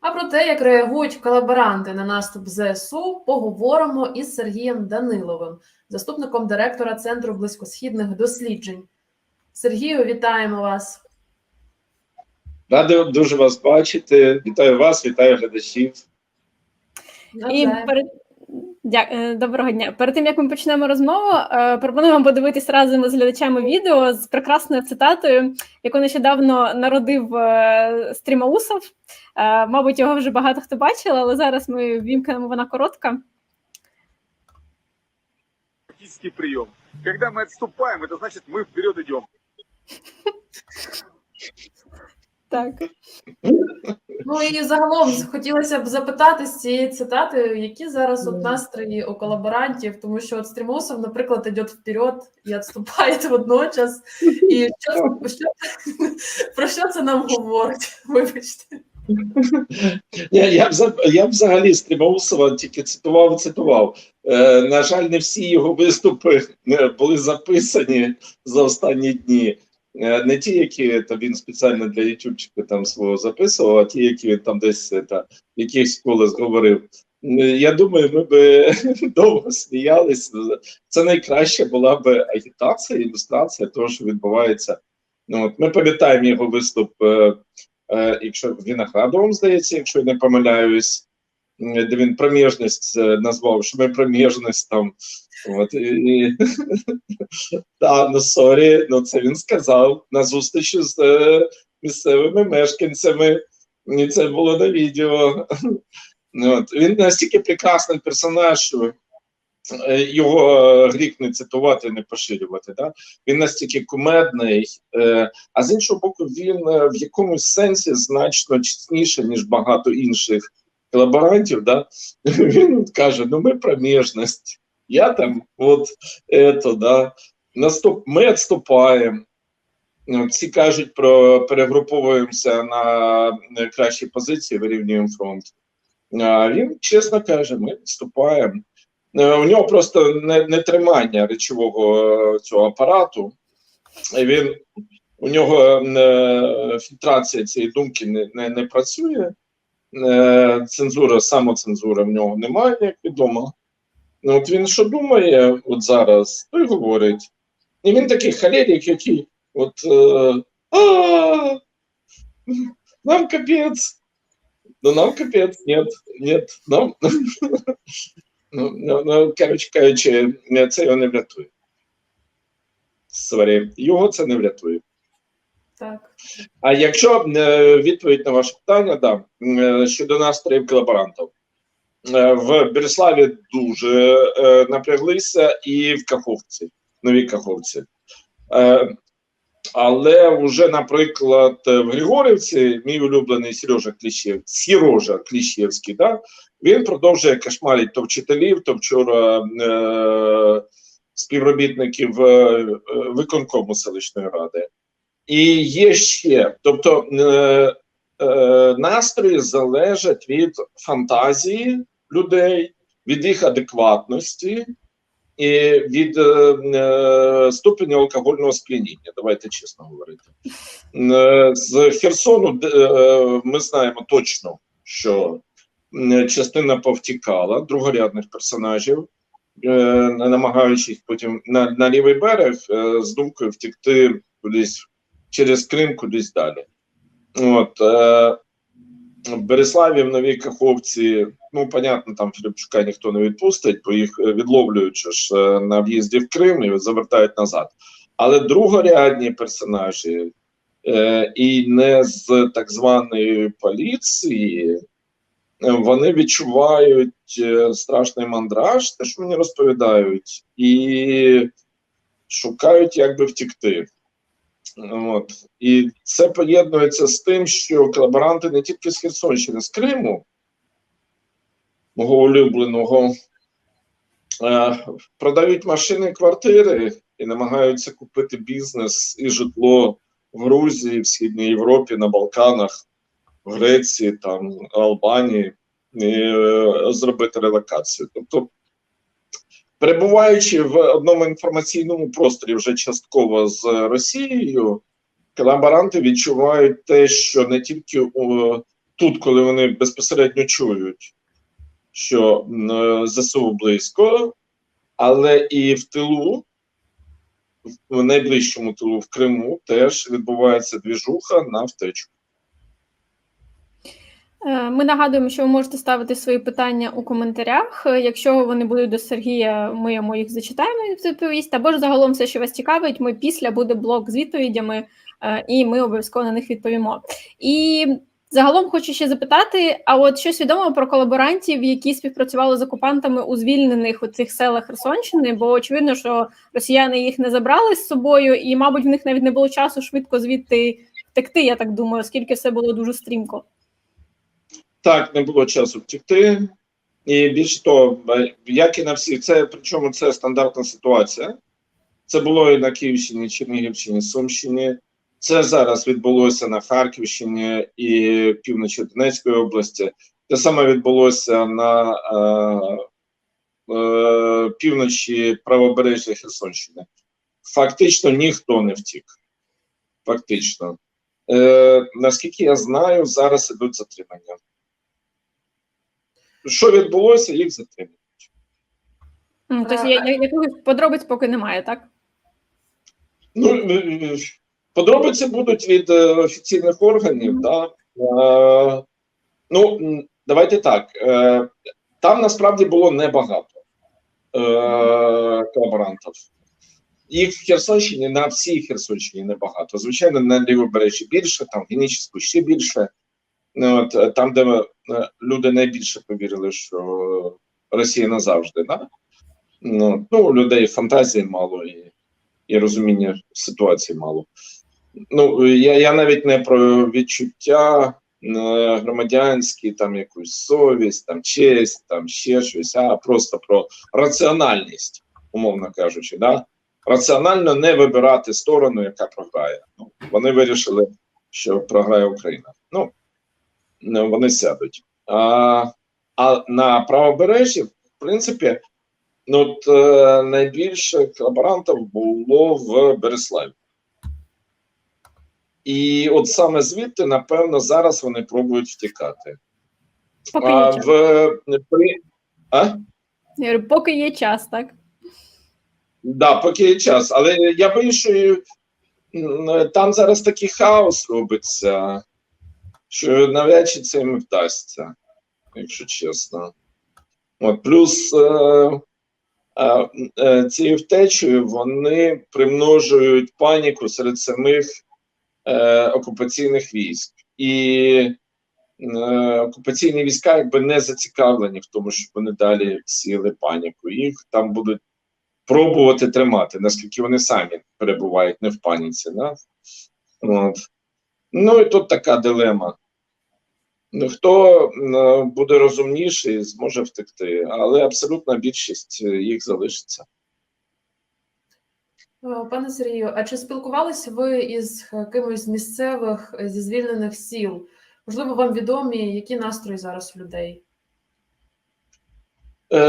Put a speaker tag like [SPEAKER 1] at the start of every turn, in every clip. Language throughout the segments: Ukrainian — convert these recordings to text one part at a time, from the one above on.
[SPEAKER 1] А про те, як реагують колаборанти на наступ ЗСУ, поговоримо із Сергієм Даниловим, заступником директора Центру близькосхідних досліджень. Сергію, вітаємо вас.
[SPEAKER 2] Радий дуже вас бачити. Вітаю вас, вітаю глядачів.
[SPEAKER 3] І перед Дя... е, доброго дня. Перед тим як ми почнемо розмову, е, пропоную вам подивитись разом з глядачами відео з прекрасною цитатою, яку нещодавно народив е, Стрімаусов. Е, Мабуть, його вже багато хто бачив, але зараз ми вімкнемо вона коротка.
[SPEAKER 4] тактический прием. Когда мы отступаем, это значит мы вперед идем.
[SPEAKER 3] Так.
[SPEAKER 1] Ну і загалом хотілося б запитати з цієї цитати, які зараз от настрої у колаборантів, тому що от Стрімусов, наприклад, йде вперед і відступає водночас. І що, що, про що це нам говорить? Вибачте.
[SPEAKER 2] Я, я, я взагалі Стрімаусова тільки цитував, цитував. Е, на жаль, не всі його виступи е, були записані за останні дні. Е, не ті, які то він спеціально для Ютубчика там свого записував, а ті, які він там десь е, та, в якихось колес говорив. Е, Я думаю, ми би довго сміялися. Це найкраща була би агітація, ілюстрація того, що відбувається. Ну, от, ми пам'ятаємо його виступ, е, е, якщо Віноградовим, здається, якщо я не помиляюсь, де він проміжність е, назвав, що ми проміжність там. От, і, та, ну сорі, ну це він сказав на зустрічі з е, місцевими мешканцями. І це було на відео. От, він настільки прекрасний персонаж, що е, його гріх не цитувати, не поширювати. Да? Він настільки кумедний, а з іншого боку, він в якомусь сенсі значно чесніше, ніж багато інших колаборантів. Да? Він каже: ну ми проміжність. Я там, от ето, да. Наступ, ми відступаємо. Всі кажуть про перегруповуємося на кращі позиції, вирівнюємо фронт. А він чесно каже: ми відступаємо. Е, У нього просто не, не тримання речового е, цього апарату. Він у нього е, фільтрація цієї думки не, не, не працює. Е, цензура, самоцензури в нього немає, як відомо. Ну, от він що думає от зараз, то й говорить. І він такий халерік, який от е, а, нам капець. Ну нам капець, нет, нет, нам. ну, ну, ну, коротше кажучи, це його не врятує. Сорі, його це не врятує.
[SPEAKER 1] Так.
[SPEAKER 2] А якщо е, відповідь на ваше питання, да, е, щодо настроїв колаборантів. Е, в Береславі дуже напряглися і в Каховці, новій Каховці. Але вже, наприклад, в Григорівці, мій улюблений Сережа Кліщев, Сірожа Кліщевський, да, він продовжує кошмарити то вчителів, то вчора е, співробітників е, виконкому селищної ради. І є ще, тобто е, е, настрої залежать від фантазії людей, від їх адекватності і від е, е, ступеня алкогольного сп'яніння. Давайте чесно говорити. Е, з Херсону е, ми знаємо точно, що частина повтікала другорядних персонажів, е, намагаючись потім на, на лівий берег е, з думкою втікти кудись через Крим, кудись далі. От, е, Береславі в Новій Каховці, ну, понятно, там Філіпчука ніхто не відпустить, бо їх е, відловлюють ж е, на в'їзді в Крим і завертають назад. Але другорядні персонажі е, і не з так званої поліції, вони відчувають е, страшний мандраж, те, що мені розповідають, і шукають, як би втікти. От. І це поєднується з тим, що колаборанти не тільки з Херсонщини, з Криму, мого улюбленого, е, продають машини, і квартири і намагаються купити бізнес і житло в Грузії, в Східній Європі, на Балканах, в Греції, там, Албанії, і е, зробити релокацію. Тобто, перебуваючи в одному інформаційному просторі вже частково з Росією, колаборанти відчувають те, що не тільки тут, коли вони безпосередньо чують, що е, ЗСУ близько, але і в тилу, в найближчому тилу в Криму, теж відбувається двіжуха на втечу.
[SPEAKER 3] Е, Ми нагадуємо, що ви можете ставити свої питання у коментарях. Е, Якщо вони будуть до Сергія, ми йому їх зачитаємо і відповість. Або ж загалом все, що вас цікавить, ми після буде блок з відповідями, е, і ми обов'язково на них відповімо. І загалом хочу ще запитати: а от щось відомо про колаборантів, які співпрацювали з окупантами у звільнених у цих селах Херсонщини? Бо очевидно, що росіяни їх не забрали з собою, і, мабуть, в них навіть не було часу швидко звідти втекти. Я так думаю, оскільки все було дуже стрімко.
[SPEAKER 2] Так, не було часу втекти. І більше того, е, як і на всіх, це причому це стандартна ситуація. Це було і на Київщині, Чернігівщині, Сумщині. Це зараз відбулося на Харківщині і півночі Донецької області. Те саме відбулося на е, е, півночі правобережжя Херсонщини. Фактично ніхто не втік. Фактично. Е, наскільки я знаю, зараз ідуть затримання. Що відбулося, їх затримали.
[SPEAKER 3] М, Тобто якихось подробиць поки немає, так?
[SPEAKER 2] Ну, е, подробиці будуть від е, офіційних органів. Да? Е, ну, давайте так. Е, там насправді було небагато е, колаборантів. Їх в Херсонщині, на всій Херсонщині небагато. Звичайно, на лівобережжі більше, там в Генічеську ще більше. Ну, От, е, там, де е, люди найбільше повірили, що Росія назавжди, да? ну, у людей фантазії мало і, і розуміння ситуації мало. Ну, я, я навіть не про відчуття е, громадянські, там якусь совість, там честь, там ще щось, а просто про раціональність, умовно кажучи, да? раціонально не вибирати сторону, яка програє. Ну, вони вирішили, що програє Україна. Ну, вони сядуть. А, а на правобережжі, в принципі, ну, от, е, найбільше колаборантів було в Береславі. І от саме звідти, напевно, зараз вони пробують втікати.
[SPEAKER 3] Поки
[SPEAKER 2] А
[SPEAKER 3] є час.
[SPEAKER 2] в при, а?
[SPEAKER 3] Я говорю, поки є час, так?
[SPEAKER 2] Да, поки є час. Але я боюсь, що там зараз такий хаос робиться, що навряд чи це їм вдасться, якщо чесно. От, плюс е, е, е, цією втечею вони примножують паніку серед самих е, окупаційних військ. І е, окупаційні війська якби не зацікавлені в тому, щоб вони далі сіяли паніку. Їх там будуть пробувати тримати, наскільки вони самі перебувають не в паніці. Да? От. Ну і тут така дилема. Ну, Хто буде розумніший, зможе втекти, але абсолютна більшість е, їх залишиться.
[SPEAKER 1] Е, Пане Сергію, а чи спілкувалися ви із кимось з місцевих е, зі звільнених сіл? Можливо, вам відомі, які настрої зараз у людей?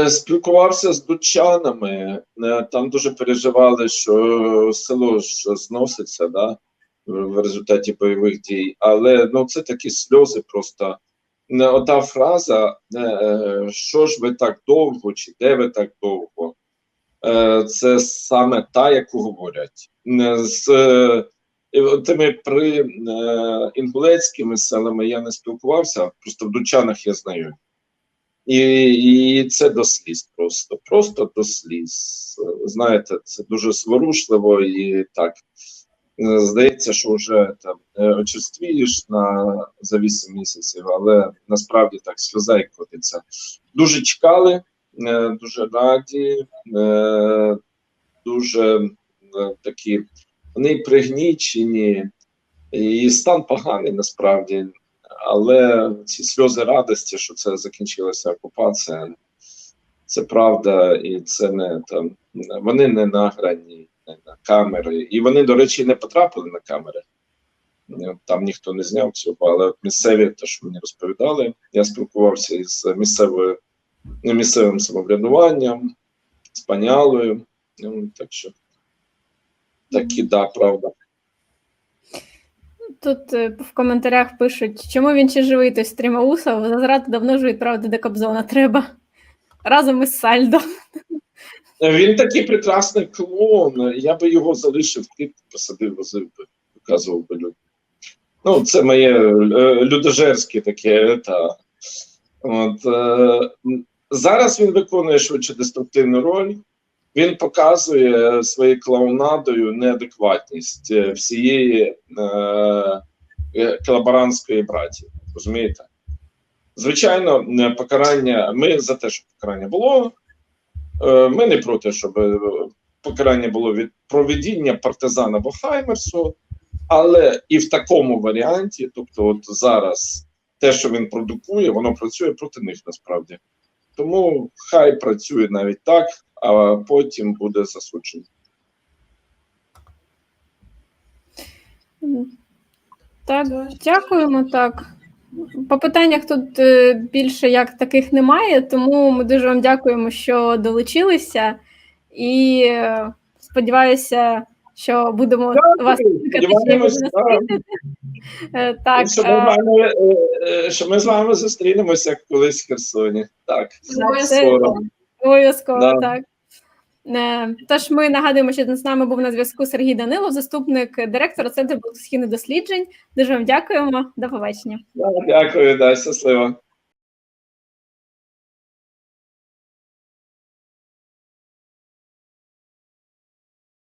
[SPEAKER 2] Спілкувався з дучанами, там дуже переживали, що село ж зноситься да, в результаті бойових дій. Але ну, це такі сльози просто. Ота фраза, е, е, що ж ви так довго, чи де ви так довго, Е, це саме та, яку говорять. З тими при інгулецькими селами я не спілкувався, просто в Дучанах я знаю. І, і це до сліз просто, просто до сліз. Знаєте, це дуже зворушливо і так. Е, Здається, що вже там е, очерствієш на за 8 місяців, але насправді так сльоза і котиться. Дуже чекали, е, дуже раді, дуже такі вони пригнічені, і стан поганий насправді але ці сльози радості, що це закінчилася окупація, це правда, і це не там. Вони не награні не на камери. І вони, до речі, не потрапили на камери. Там ніхто не зняв цього, але місцеві, те, що мені розповідали, я спілкувався із місцевою ну, місцевим самоврядуванням, з панялою. Ну, так що такі, да, правда.
[SPEAKER 3] Тут е, в коментарях пишуть, чому він ще живий, той стрімаусов, зазрати давно вже відправити до Кобзона треба. Разом із Сальдо.
[SPEAKER 2] Він такий прекрасний клоун. Я би його залишив, кит посадив, возив би, показував би людям. Ну, це моє е, людожерське таке. Та. От, е, зараз він виконує швидше деструктивну роль. Він показує своєю клоунадою неадекватність е, всієї е, е, колаборантської браті. Розумієте? Звичайно, покарання. Ми за те, щоб покарання було. Е, Ми не проти, щоб е, покарання було від проведіння партизана або Хаймерсу, але і в такому варіанті, тобто, от зараз те, що він продукує, воно працює проти них насправді. Тому хай працює навіть так, а потім буде засуджений.
[SPEAKER 3] Так, дякуємо. Так. По питаннях тут е, більше як таких немає, тому ми дуже вам дякуємо, що долучилися, і е, сподіваюся, що будемо вас
[SPEAKER 2] так.
[SPEAKER 3] стріми. Е, Так,
[SPEAKER 2] що, ми що ми з вами зустрінемося колись в Херсоні. Так.
[SPEAKER 3] Обов'язково, так. Е, Тож ми нагадуємо, що з нами був на зв'язку Сергій Данилов, заступник директора Центру східних досліджень. Дуже вам дякуємо. До побачення.
[SPEAKER 2] Дякую, да, щасливо.